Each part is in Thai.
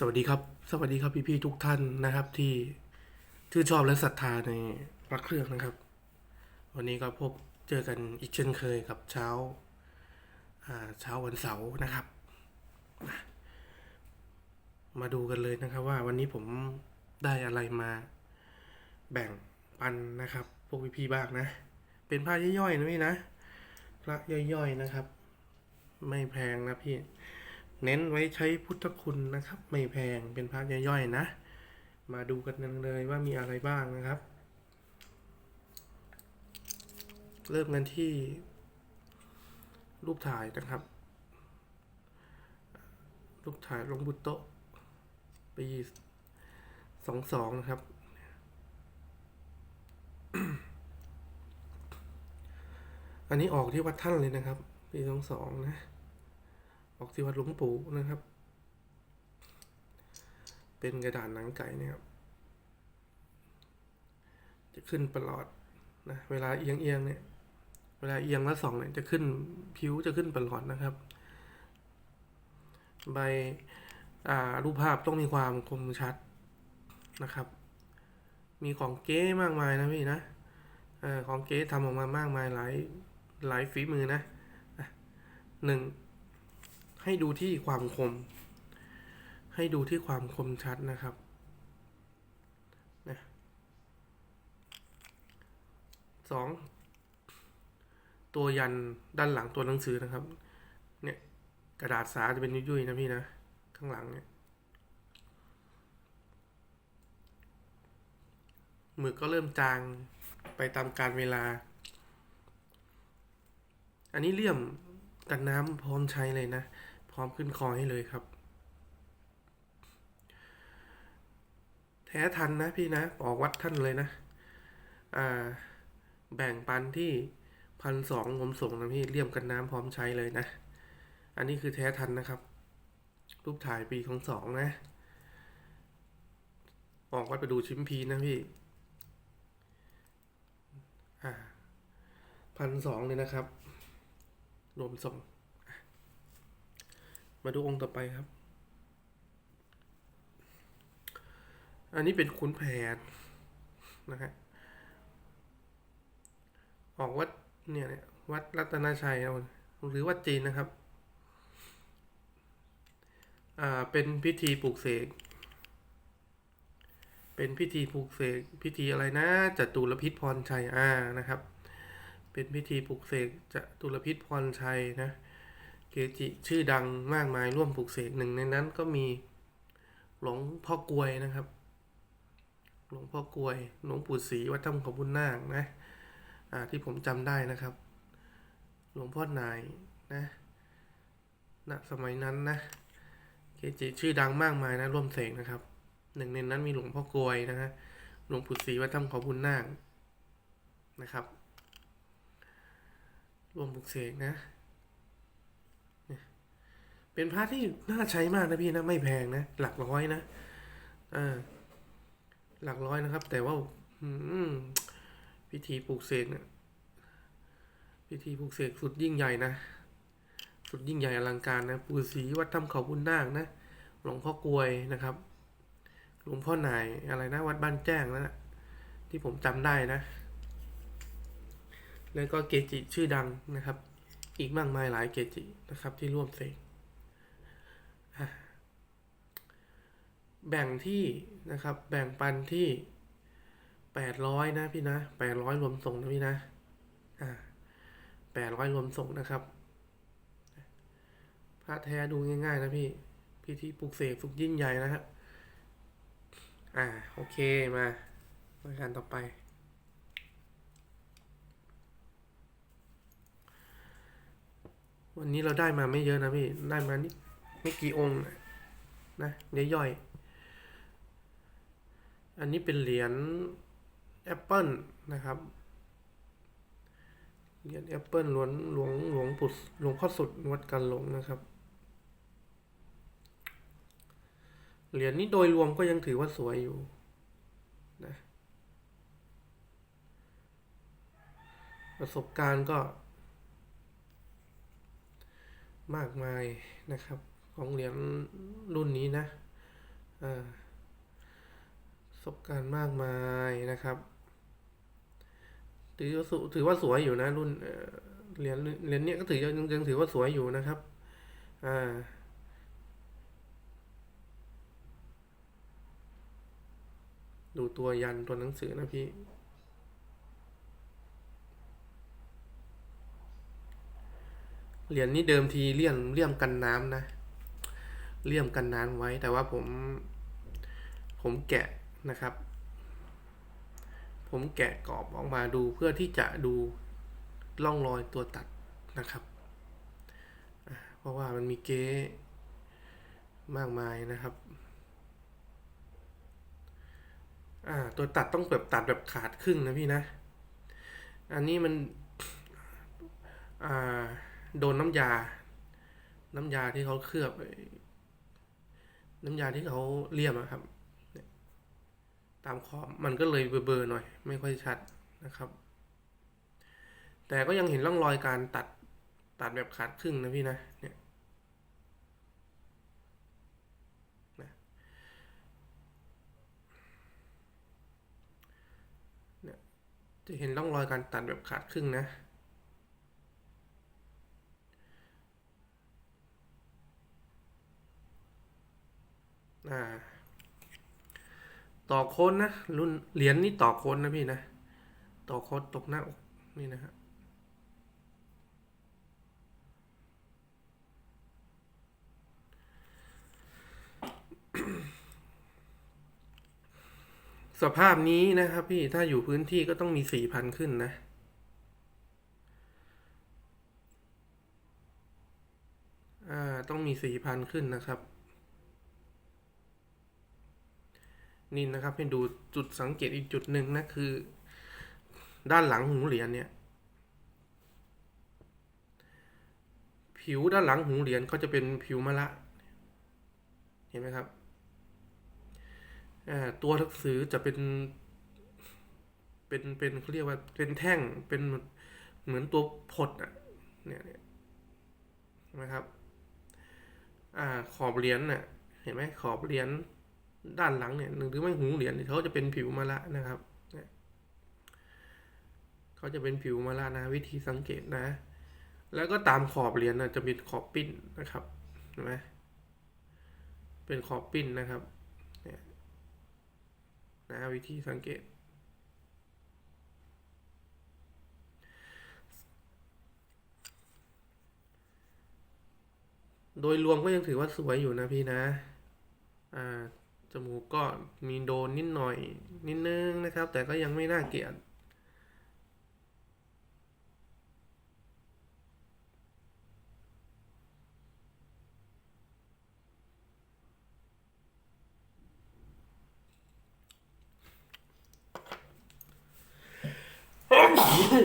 สวัสดีครับ สวัสดีครับพี่ๆทุกท่านนะครับที่ชื่นชอบและศรัทธาในพระเครื่องนะครับ วันนี้ก็พบเจอกันอีกเช่นเคยกับเช้าเช้าวันเสาร์นะครับ มาดูกันเลยนะครับว่าวันนี้ผมได้อะไรมาแบ่งปันนะครับ พวกพี่ๆบ้างนะ เป็นผ้าย่อยๆนะพี่นะพระย่อยๆนะครับ ไม่แพงนะพี่ เน้นไว้ใช้พุทธคุณนะครับ ไม่แพงเป็นพระย่อยๆนะ มาดูกันเลยว่ามีอะไรบ้างนะครับ เริ่มกันที่ รูปถ่ายนะครับ รูปถ่ายหลวงบุตโตปีสองสองนะครับอันนี้ออกที่วัดท่านเลยนะครับ ปีสองสองนะ ออกที่วัดหลวงปู่นะครับ เป็นกระดานหนังไก่นะครับ จะขึ้นประหลอดนะเวลาเอียงเอียงเนี่ย เวลาเอียงแล้วส่องเนี่ยจะขึ้นผิวจะขึ้นประหลอดนะครับ ใบอ่ารูปภาพต้องมีความคมชัดนะครับ มีของเก๊มากมายนะพี่นะอของเก๊ทำออกมามากมายหลายหลายฝีมือนะหนึ่ง ให้ดูที่ความคม ให้ดูที่ความคมชัดนะครับนะสองตัวยันด้านหลังตัวหนังสือนะครับ เนี่ยกระดาษสาจะเป็นยุ่ยๆนะพี่นะ ข้างหลังเนี่ยหมึกก็เริ่มจางไปตามการเวลา อันนี้เลี่ยมกันน้ำพร้อมใช้เลยนะ พร้อมขึ้นคอให้เลยครับ แท้ทันนะพี่นะออกวัดท่านเลยนะ อ่า แบ่งปันที่พันสองงมส่งนะพี่เลี่ยมกันน้ำพร้อมใช้เลยนะ อันนี้คือแท้ทันนะครับ รูปถ่ายปีของสองนะ ออกวัดไปดูชิมพีนะพี่อ่าพันสองเลยนะครับ รวมส่ง มาดูองค์ต่อไปครับ อันนี้เป็นขุนแผนนะฮะออกวัดเนี่ยวัดรัตนชัยเอาหรือวัดจีนนะครับ อ่า เป็นพิธีปลูกเสก เป็นพิธีปลูกเสกพิธีอะไรนะจตุรพิษพรชัย อ่า นะครับ เป็นพิธีปลูกเสกจตุรพิษพรชัยนะ เกจิชื่อดังมากมายร่วมปลูกเสกหนึ่งในนั้นก็มีหลวงพ่อกลวยนะครับ หลวงพ่อกลวยหลวงปู่ศรีวัดถ้ำขบุญนาคนะอ่าที่ผมจำได้นะครับ หลวงพ่อนายนะณสมัยนั้นนะเกจิชื่อดังมากมายนะร่วมเสกนะครับ หนึ่งในนั้นมีหลวงพ่อกลวยนะฮะหลวงปู่ศรีวัดถ้ำขบุญนาคนะครับร่วมปลูกเสกนะ เป็นพระที่น่าใช้มากนะพี่นะไม่แพงนะหลักร้อยนะอ่าหลักร้อยนะครับ แต่ว่าพิธีปลูกเสกเนี่ยพิธีปลูกเสกสุดยิ่งใหญ่นะสุดยิ่งใหญ่อลังการนะปู่ศรีวัดถ้ำเขาบุญนาคนะหลวงพ่อกลวยนะครับ หลวงพ่อหนายอะไรนะวัดบ้านแจ้งนะที่ผมจำได้นะ แล้วก็เกจิชื่อดังนะครับ อีกมากมายหลายเกจินะครับที่ร่วมเสก แบ่งที่นะครับ แบ่งปันที่แปดร้อยนะพี่นะแปดร้อยรวมส่งนะพี่นะอ่าแปดร้อยรวมส่งนะครับ พระแท้ดูง่ายๆนะพี่ พิธีปลุกเสกสุกยิ่งใหญ่นะฮะอ่าโอเคมารายการต่อไปวันนี้เราได้มาไม่เยอะนะพี่ ได้มานี่ไม่กี่องค์นะนะย่อย อันนี้เป็นเหรียญแอปเปิลนะครับ เหรียญแอปเปิลหลวงหลวงหลวงปู่หลวงพ่อสุดวัดกันหลงนะครับ เหรียญนี้โดยรวมก็ยังถือว่าสวยอยู่นะประสบการณ์ก็ มากมายนะครับ ของเหรียญรุ่นนี้นะอ่า สบการณ์มากมายนะครับถือว่าสุถือว่าสวยอยู่นะรุ่นเอ่อเหรียญเหรียญเนี้ยก็ถือยังยังถือว่าสวยอยู่นะครับอ่าดูตัวยันตัวหนังสือนะพี่ เหรียญนี้เดิมทีเลี่ยมเลี่ยมกันน้ำนะ เลี่ยมกันน้ำไว้ แต่ว่าผม ผมแกะ นะครับ ผมแกะกรอบออกมาดูเพื่อที่จะดูร่องรอยตัวตัดนะครับ เพราะว่ามันมีเก๊มากมายนะครับตัวตัดต้องแบบตัดแบบขาดครึ่งนะพี่นะ อันนี้มันโดนน้ำยา น้ำยาที่เขาเคลือบ น้ำยาที่เขาเลี่ยมอะครับ ตามขอบมันก็เลยเบลอๆหน่อย ไม่ค่อยชัดนะครับ แต่ก็ยังเห็นร่องรอยการตัดตัดแบบขาดครึ่งนะพี่นะเนี่ยนะเนี่ยจะเห็นร่องรอยการตัดแบบขาดครึ่งนะ อ่า ต่อโค้ดนะรุ่นเหรียญนี่ต่อโค้ดนะพี่นะ ต่อโค้ดตกหน้าอกนี่นะฮะสภาพนี้นะครับพี่ถ้าอยู่พื้นที่ก็ต้องมีสี่พันขึ้นนะ อ่า ต้องมีสี่พันขึ้นนะครับ นี่นะครับให้ดูจุดสังเกตอีกจุดหนึ่งนะคือ ด้านหลังหูเหรียญเนี่ยผิวด้านหลังหูเหรียญเขาจะเป็นผิวมะละ เห็นไหมครับตัวหนังสือจะเป็นเป็นเป็นเขาเรียกว่าเป็นแท่งเป็นเหมือนตัวพดอะเนี่ยเนี่ยนไหมครับ อ่าขอบเหรียญน่ะเห็นไหมขอบเหรียญ ด้านหลังเนี่ยหรือไม่หูเหรียญเขาจะเป็นผิวมะละนะครับเนี่ยเขาจะเป็นผิวมะละนะวิธีสังเกตนะ แล้วก็ตามขอบเหรียญนะจะเป็นขอบปิ้นนะครับเห็นไหมเป็นขอบปิ้นนะครับเนี่ยนะวิธีสังเกต โดยรวมก็ยังถือว่าสวยอยู่นะพี่นะ อ่า มูกก็มีโดนนิดหน่อยนิดนึงนะครับ แต่ก็ยังไม่น่าเกลียด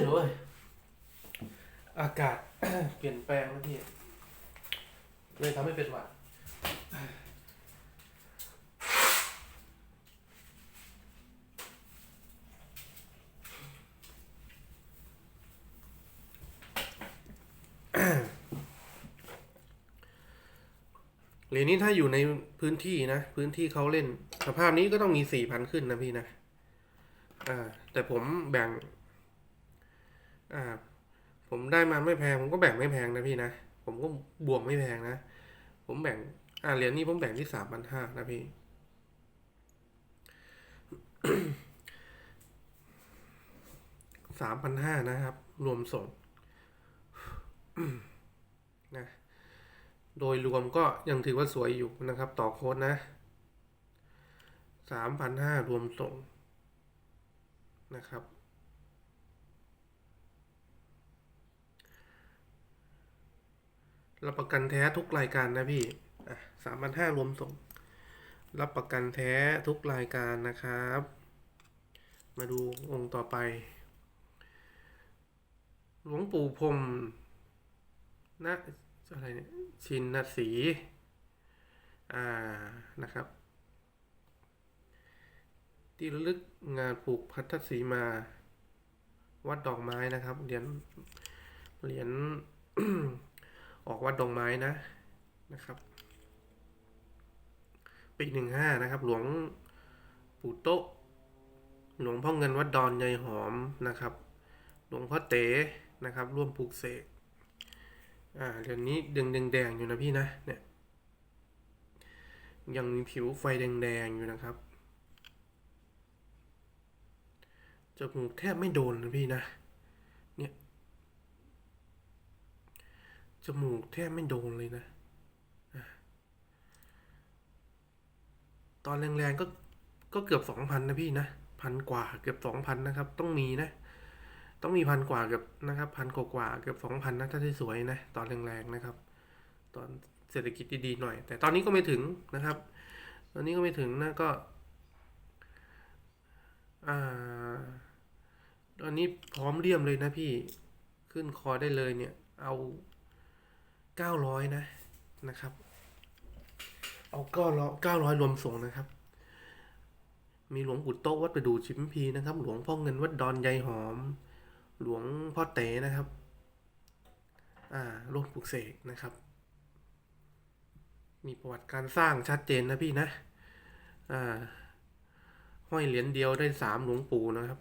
โอ้ยอากาศเปลี่ยนแปลงนะพี่เลยทำให้เป็นหวัด เหรียญนี้ถ้าอยู่ในพื้นที่นะ พื้นที่เขาเล่น สภาพนี้ก็ต้องมีสี่พันขึ้นนะพี่นะ อ่า แต่ผมแบ่ง อ่า ผมได้มาไม่แพง ผมก็แบ่งไม่แพงนะพี่นะ ผมก็บวกไม่แพงนะ ผมแบ่ง อ่าเหรียญนี้ผมแบ่งที่สามพันห้านะพี่ สามพันห้านะครับ รวมส่งนะ โดยรวมก็ยังถือว่าสวยอยู่นะครับ ต่อโค้ดนะสามพันห้ารวมส่งนะครับ รับประกันแท้ทุกรายการนะพี่สามพันห้ารวมส่ง รับประกันแท้ทุกรายการนะครับ มาดูองค์ต่อไป หลวงปู่พรมนะอะไรเนี่ย ชินนสีอ่านะครับ ที่ระลึกงานปลูกพัทธสีมา วัดดอกไม้นะครับเหรียญเหรียญออกวัดดอกไม้นะนะครับ ปีหนึ่งห้านะครับ หลวงปู่โต๊ะหลวงพ่อเงินวัดดอนยายหอมนะครับ หลวงพ่อเต๋นะครับ ร่วมปลูกเสก อ่าเดี๋ยวนี้แดงแดงๆอยู่นะพี่นะเนี่ยยังมีผิวไฟแดงๆอยู่นะครับจมูกแทบไม่โดนนะพี่นะเนี่ยจมูกแทบไม่โดนเลยนะตอนแรงๆก็ก็เกือบสองพันนะพี่นะพันกว่าเกือบสองพันนะครับ ต้องมีนะ ต้องมีพันกว่าเกือบนะครับพันกว่าเกือบสองพันนะถ้าได้สวยนะตอนแรงๆนะครับ ตอนเศรษฐกิจดีๆหน่อย แต่ตอนนี้ก็ไม่ถึงนะครับ ตอนนี้ก็ไม่ถึงนะก็อ่าตอนนี้พร้อมเรียมเลยนะพี่ขึ้นคอได้เลยเนี่ย เอาเก้าร้อยนะนะครับ เอาเก้าร้อยเก้าร้อยรวมส่งนะครับ มีหลวงปู่โต๊ะวัดประดู่ชิมพีนะครับ หลวงพ่อเงินวัดดอนยายหอม หลวงพ่อเต๋นะครับ อ่าร่วมปลุกเสกนะครับ มีประวัติการสร้างชัดเจนนะพี่นะ อ่า ห้อยเหรียญเดียวได้สามหลวงปู่นะครับ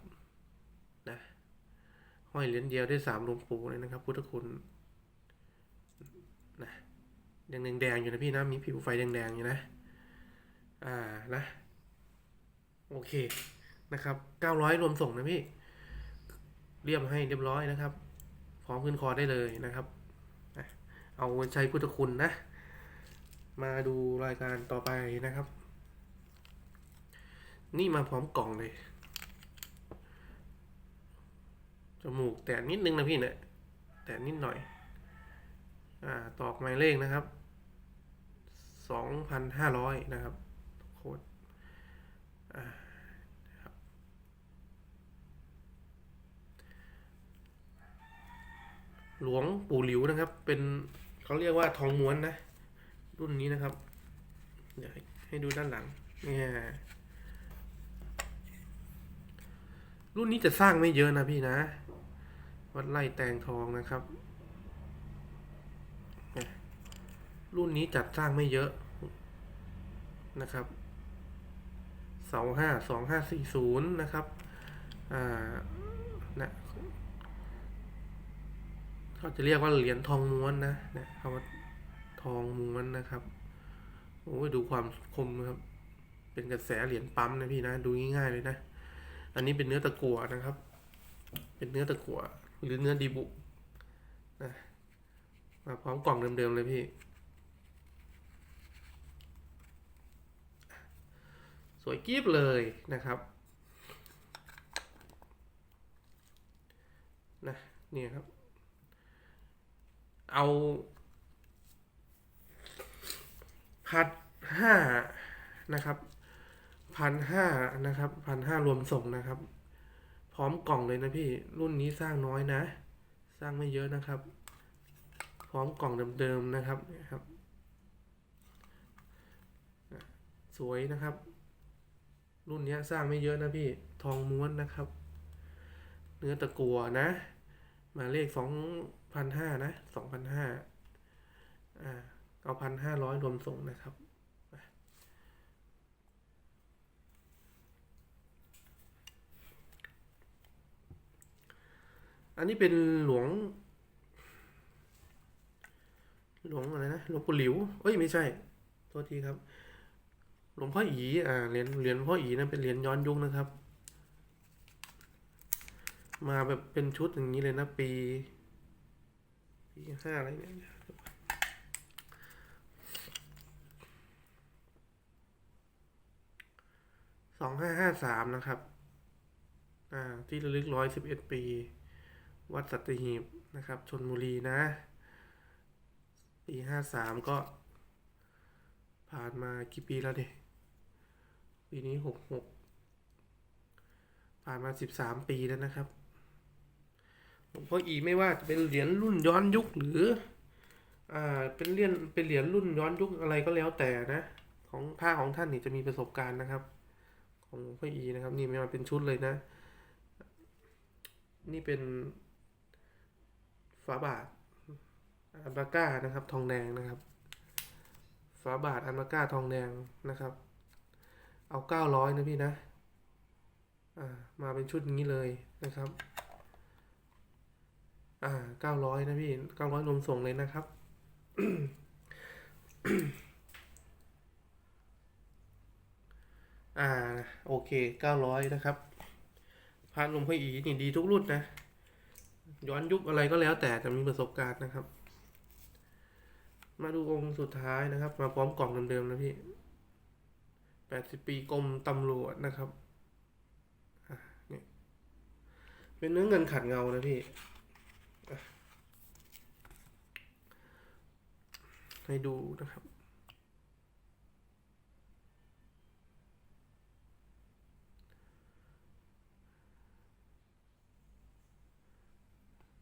นะ ห้อยเหรียญเดียวได้สามหลวงปู่เลยนะครับ พุทธคุณ นะยังแดงๆอยู่นะพี่นะ มีผิวไฟแดงๆอยู่นะ อ่า นะ โอเค นะครับเก้าร้อยรวมส่งนะพี่ เรียบให้เรียบร้อยนะครับ พร้อมขึ้นคอได้เลยนะครับ เอาว้ใช้พุทธคุณนะ มาดูรายการต่อไปนะครับ นี่มาพร้อมกล่องเลย จมูกแตะนิดนึงนะพี่เนี่ยแตะนิดหน่อย อ่า ตอกหมายเลขนะครับสองพันห้าร้อยนะครับ โคตรอ่า หลวงปู่หลิวนะครับ เป็นเขาเรียกว่าทองม้วนนะ รุ่นนี้นะครับ เดี๋ยวให้ดูด้านหลังเนี่ยรุ่นนี้จะสร้างไม่เยอะนะพี่นะ วัดไล่แตงทองนะครับ รุ่นนี้จัดสร้างไม่เยอะนะครับเสาห้าสองห้าสี่ศูนย์นะครับ อ่านะ เขาจะเรียกว่าเหรียญทองม้วนนะเนี่ยคำว่าทองม้วนนะครับโอ้ยดูความคมนะครับ เป็นกระแสเหรียญปั๊มนะพี่นะดูง่ายๆเลยนะ อันนี้เป็นเนื้อตะกั่วนะครับ เป็นเนื้อตะกั่วหรือเนื้อดีบุนะมาพร้อมกล่องเดิมๆเลยพี่ สวยกีบเลยนะครับนะนี่ครับ เอาพันห้านะครับพันห้านะครับพันห้ารวมส่งนะครับ พร้อมกล่องเลยนะพี่รุ่นนี้สร้างน้อยนะ สร้างไม่เยอะนะครับ พร้อมกล่องเดิมๆนะครับนะครับ สวยนะครับ รุ่นนี้สร้างไม่เยอะนะพี่ทองม้วนนะครับ เนื้อตะกัวนะ มาเลขสอง พันห้านะสองพันห้าอ่าเอาพันห้าร้อยรวมส่งนะครับอันนี้เป็นหลวง หลวงอะไรนะหลวงปู่หลิวเอ้ยไม่ใช่โทษทีครับ หลวงพ่ออีอ่าเหรียญเหรียญพ่ออีนะเป็นเหรียญย้อนยุคนะครับ มาแบบเป็นชุดอย่างนี้เลยนะปี ปีห้าอะไรเนี่ยสองห้าห้าสามนะครับ อ่า ที่ระลึกร้อยสิบเอ็ดปี วัดสัตหีบนะครับชนบุรีนะ ปีห้าสามก็ ผ่านมากี่ปีแล้วเด็ปีนี้หกหกผ่านมาสิบสามปีแล้วนะครับ หลวงพ่ออีไม่ว่าจะเป็นเหรียญรุ่นย้อนยุคหรือ อ่า เป็นเหรียญเป็นเหรียญรุ่นย้อนยุคอะไรก็แล้วแต่นะ ของผ้าของท่านนี่จะมีประสบการณ์นะครับ ของหลวงพ่ออีนะครับ นี่มาเป็นชุดเลยนะ นี่เป็นฝาบาทอันบาก้านะครับ ทองแดงนะครับ ฝาบาทอันบาก้าทองแดงนะครับ เอาเก้าร้อยนะพี่นะ อ่า มาเป็นชุดนี้เลยนะครับ อ่าเก้าร้อยนะพี่เก้าร้อยรวมส่งเลยนะครับอ่าโอเคเก้าร้อยนะครับพาหลวงพ่ออีนี่ดีทุกรุ่นนะ ย้อนยุคอะไรก็แล้วแต่จะมีประสบการณ์นะครับ มาดูองค์สุดท้ายนะครับ มาพร้อมกล่องเดิมๆนะพี่แปดสิบปีกรมตำรวจนะครับอะนี่เป็นเนื้อเงินขัดเงานะพี่อะ ให้ดูนะครับ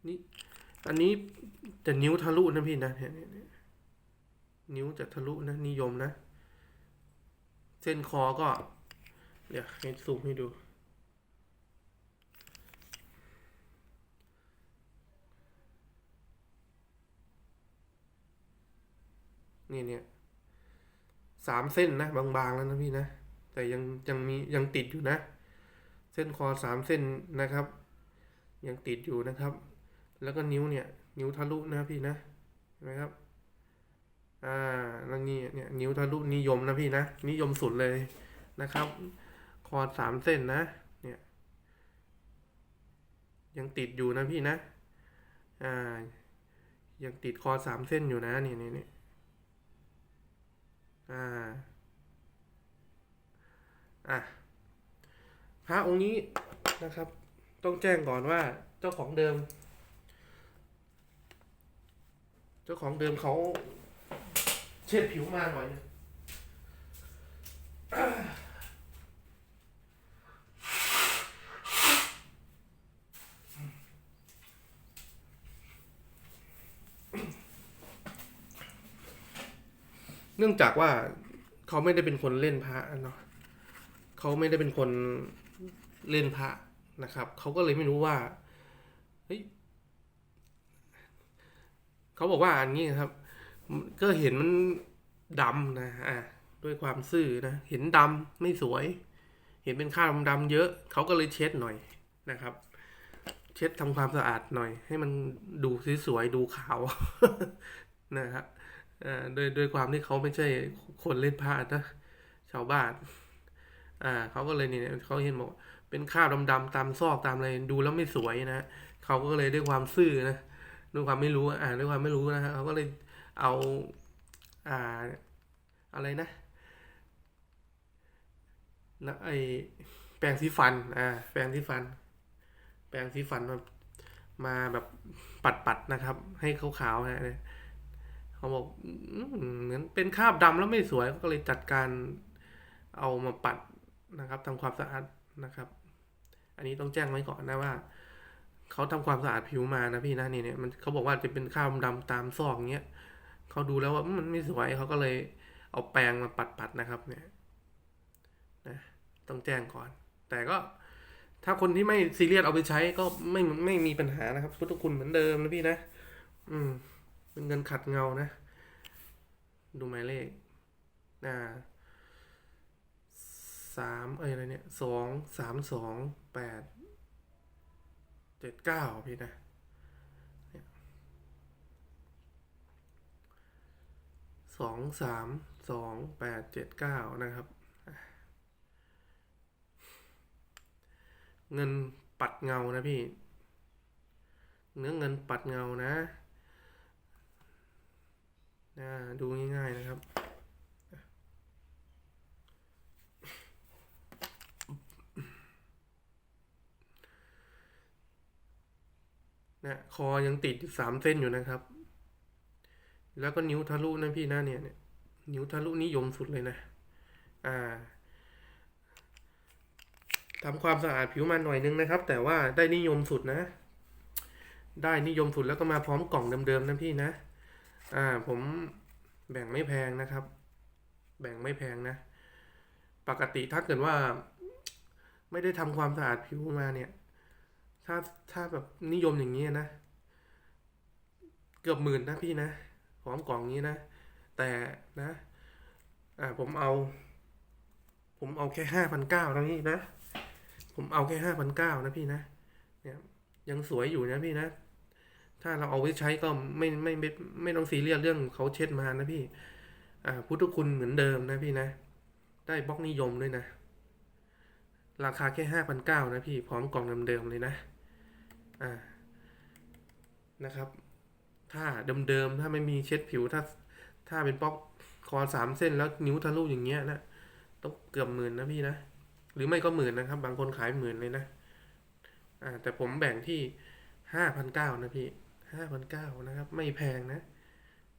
นี่อันนี้จะนิ้วทะลุนะพี่นะเนี่ยเนี่ยนิ้วจะทะลุนะนิยมนะ เส้นคอก็ เดี๋ยวให้ซูมให้ดู นี่เนี่ยสามเส้นนะ บางๆแล้วนะพี่นะ แต่ยังยังมียังติดอยู่นะ เส้นคอสามเส้นนะครับ ยังติดอยู่นะครับ แล้วก็นิ้วเนี่ย นิ้วทะลุนะพี่นะเห็นไหมครับอ่าแล้วนี่เนี่ยนิ้วทะลุนิยมนะพี่นะนิยมสุดเลยนะครับ คอสามเส้นนะเนี่ยยังติดอยู่นะพี่นะอ่ายังติดคอสามเส้นอยู่นะนี่นี่นี่ อ่าอะพระองค์นี้นะครับ ต้องแจ้งก่อนว่าเจ้าของเดิม เจ้าของเดิมเขาเช็ดผิวมาหน่อย เนื่องจากว่าเขาไม่ได้เป็นคนเล่นพระเนาะเขาไม่ได้เป็นคนเล่นพระนะครับ เขาก็เลยไม่รู้ว่าเฮ้ยเขาบอกว่าอันนี้ครับ ก็เห็นมันดำนะอะด้วยความซื่อนะ เห็นดำไม่สวย เห็นเป็นข้าวดำเยอะ เขาก็เลยเช็ดหน่อยนะครับ เช็ดทำความสะอาดหน่อย ให้มันดูสวยๆดูขาวนะครับ อ่าโดยโดยความที่เขาไม่ใช่คนเล่นพระนะชาวบ้านอ่าเขาก็เลยเนี่ยเขาเห็นบอกเป็นข้าวดำๆตามซอกตามอะไรดูแล้วไม่สวยนะเขาก็เลยด้วยความซื่อนะด้วยความไม่รู้อ่าด้วยความไม่รู้นะฮะเขาก็เลยเอาอ่าอะไรนะนะไอแปรงสีฟันอ่าแปรงสีฟัน แปรงสีฟันมามาแบบปัดๆนะครับ ให้ขาวๆนะ เขาบอกเหมือนเป็นคราบดำแล้วไม่สวยก็เลยจัดการเอามาปัดนะครับทำความสะอาดนะครับ อันนี้ต้องแจ้งไว้ก่อนนะว่าเขาทำความสะอาดผิวมานะพี่นะนี่เนี่ยมันเขาบอกว่าจะเป็นข้าวดำตามซอกเงี้ยเขาดูแล้วว่ามันไม่สวยเขาก็เลยเอาแปรงมาปัดๆนะครับ เนี่ยนะต้องแจ้งก่อน แต่ก็ถ้าคนที่ไม่ซีเรียสเอาไปใช้ก็ไม่ไม่มีปัญหานะครับพุทธคุณเหมือนเดิมนะพี่นะ อืม เป็นเงินขัดเงานะ ดูหมายเลขอ่าสามเอ้ยอะไรเนี่ยสองสามสองแปดเจ็ดเก้าพี่นะสองสามสองแปดเจ็ดเก้านะครับ เงินปัดเงานะพี่ เนื้อเงินปัดเงานะ นะดูง่ายๆนะครับ นะคอยังติดสามเส้นอยู่นะครับ แล้วก็นิ้วทะลุนะพี่นะเนี่ยเนี่ยนิ้วทะลุนิยมสุดเลยนะ อ่าทำความสะอาดผิวมันหน่อยนึงนะครับ แต่ว่าได้นิยมสุดนะ ได้นิยมสุดแล้วก็มาพร้อมกล่องเดิมๆนะพี่นะ อ่าผมแบ่งไม่แพงนะครับ แบ่งไม่แพงนะ ปกติถ้าเกิดว่า ไม่ได้ทำความสะอาดผิวมาเนี่ย ถ้าถ้าแบบนิยมอย่างนี้นะ เกือบหมื่นนะพี่นะพร้อมกล่องนี้นะ แต่นะ อ่าผมเอา ผมเอาแค่ห้าพันเก้านะพี่นะ ผมเอาแค่ห้าพันเก้านะพี่นะ เนี่ยยังสวยอยู่นะพี่นะ ถ้าเราเอาไว้ใช้ก็ไม่ไม่ไม่ไม่ต้องซีเรียสเรื่องเขาเช็ดมานะพี่ อ่าพุทธคุณเหมือนเดิมนะพี่นะ ได้บล็อกนิยมด้วยนะ ราคาแค่ห้าพันเก้านะพี่พร้อมกล่องเดิมๆเลยนะ อ่านะครับ ถ้าเดิมๆถ้าไม่มีเช็ดผิวถ้าถ้าเป็นบล็อกคอสามเส้นแล้วนิ้วทะลุอย่างเงี้ยนะต้องเกือบหมื่นนะพี่นะหรือไม่ก็หมื่นนะครับ บางคนขายหมื่นเลยนะอ่าแต่ผมแบ่งที่ห้าพันเก้านะพี่ ห้าพันเก้านะครับ ไม่แพงนะ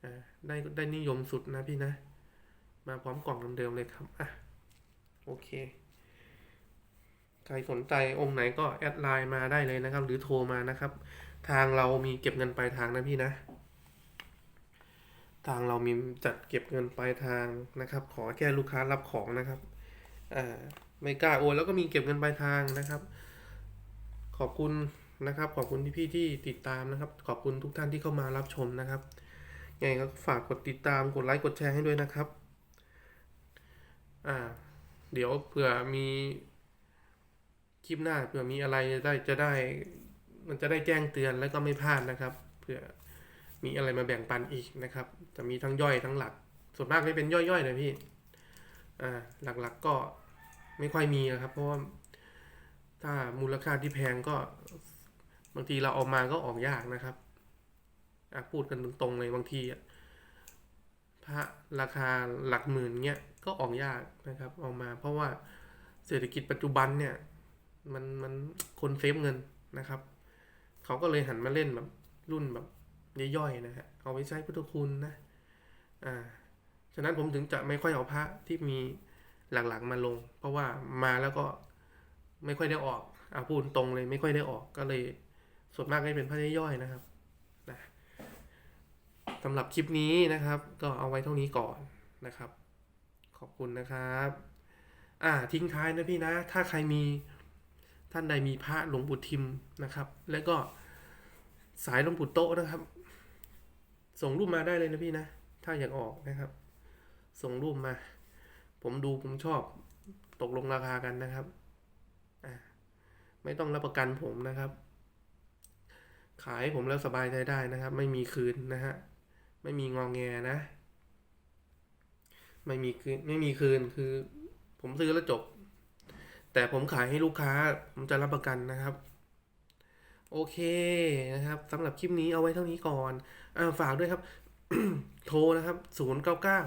อ่าได้ได้นิยมสุดนะพี่นะ มาพร้อมกล่องเดิมๆเลยครับ อะ โอเค ใครสนใจองค์ไหนก็แอดไลน์มาได้เลยนะครับ หรือโทรมานะครับ ทางเรามีเก็บเงินปลายทางนะพี่นะ ทางเรามีจัดเก็บเงินปลายทางนะครับ ขอแค่ลูกค้ารับของนะครับอ่าไม่กล้าโอนแล้วก็มีเก็บเงินปลายทางนะครับ ขอบคุณ นะครับ ขอบคุณพี่ๆที่ติดตามนะครับ ขอบคุณทุกท่านที่เข้ามารับชมนะครับยังไงก็ฝากกดติดตามกดไลค์กดแชร์ให้ด้วยนะครับ อ่า เดี๋ยวเผื่อมีคลิปหน้าเผื่อมีอะไรจะได้จะได้ มันจะได้แจ้งเตือนแล้วก็ไม่พลาดนะครับ เผื่อมีอะไรมาแบ่งปันอีกนะครับ จะมีทั้งย่อยทั้งหลัก ส่วนมากจะเป็นย่อยๆนะพี่ อ่า หลักๆก็ไม่ค่อยมีนะครับ เพราะว่าถ้ามูลค่าที่แพงก็ บางทีเราเอามาก็ออกยากนะครับอะพูดกันตรงๆเลยบางทีพระราคาหลักหมื่นเงี้ยก็ออกยากนะครับเอามา เพราะว่าเศรษฐกิจปัจจุบันเนี่ยมันมันคนเซฟเงินนะครับ เขาก็เลยหันมาเล่นแบบรุ่นแบบย่อยๆนะฮะเอาไว้ใช้พุทธคุณนะอ่าฉะนั้นผมถึงจะไม่ค่อยเอาพระที่มีหลักๆมาลง เพราะว่ามาแล้วก็ไม่ค่อยได้ออกอ่าพูดตรงเลยไม่ค่อยได้ออกก็เลย ส่วนมากก็จะเป็นพระย่อยๆนะครับนะสำหรับคลิปนี้นะครับ ก็เอาไว้เท่านี้ก่อนนะครับ ขอบคุณนะครับอ่าทิ้งท้ายนะพี่นะ ถ้าใครมีท่านใดมีพระหลวงปู่ทิมนะครับ แล้วก็สายหลวงปู่โตนะครับ ส่งรูปมาได้เลยนะพี่นะ ถ้าอยากออกนะครับ ส่งรูปมา ผมดูผมชอบตกลงราคากันนะครับอ่าไม่ต้องรับประกันผมนะครับ ขายให้ผมแล้วสบายใจได้นะครับ ไม่มีคืนนะฮะไม่มีงองแงนะ ไม่มีคืนไม่มีคืนคือ ผมซื้อแล้วจบ แต่ผมขายให้ลูกค้า ผมจะรับประกันนะครับ โอเคนะครับสำหรับคลิปนี้เอาไว้เท่านี้ก่อนอาฝากด้วยครับ โทรนะครับ 0 9 9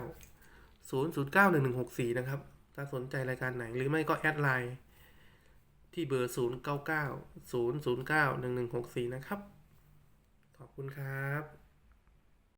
0 0 9 1 1 6 4 นะครับ ถ้าสนใจรายการไหน หรือไม่ก็แอดไลน์ที่เบอร์ 0 9 9 0 0 9 1 1 6 4 นะครับ ขอบคุณครับ